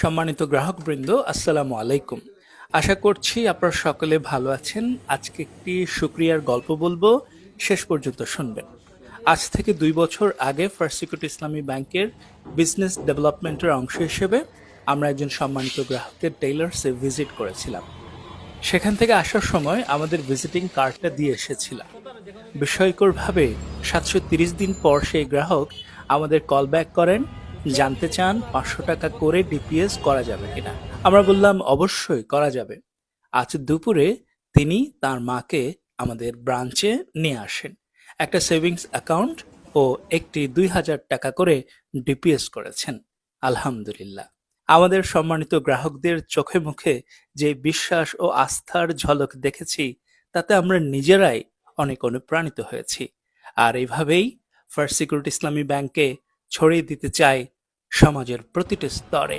সম্মানিত গ্রাহকবৃন্দ, আসসালামু আলাইকুম। আশা করছি আপনারা সকলে ভালো আছেন। আজকে একটি সুক্রিয়ার গল্প বলব, শেষ পর্যন্ত শুনবেন। আজ থেকে দুই বছর আগে ফার্স্ট ইসলামী ব্যাংকের বিজনেস ডেভেলপমেন্টের অংশ হিসেবে আমরা একজন সম্মানিত গ্রাহকের টেইলার্সে ভিজিট করেছিলাম। সেখান থেকে আসার সময় আমাদের ভিজিটিং কার্ডটা দিয়ে এসেছিলাম। বিস্ময়করভাবে সাতশো তিরিশ দিন পর সেই গ্রাহক আমাদের কল ব্যাক করেন। জানতে চান পাঁচশো টাকা করে ডিপিএস করা যাবে কিনা? আমরা বললাম, অবশ্যই করা যাবে। আজ দুপুরে তিনি তার মাকে আমাদের ব্রাঞ্চে নিয়ে আসেন। একটা সেভিংস অ্যাকাউন্ট ও একটি দুই হাজার টাকা করে ডিপিএস করেছেন। আলহামদুলিল্লাহ। আমাদের সম্মানিত গ্রাহকদের চোখে মুখে যে বিশ্বাস ও আস্থার ঝলক দেখেছি, তাতে আমরা নিজেরাই অনেক অনুপ্রাণিত হয়েছি। আর এইভাবেই ফার্স্ট সিকিউরিটি ইসলামী ব্যাংকে ছড়িয়ে দিতে চায় সমাজের প্রতিটি স্তরে।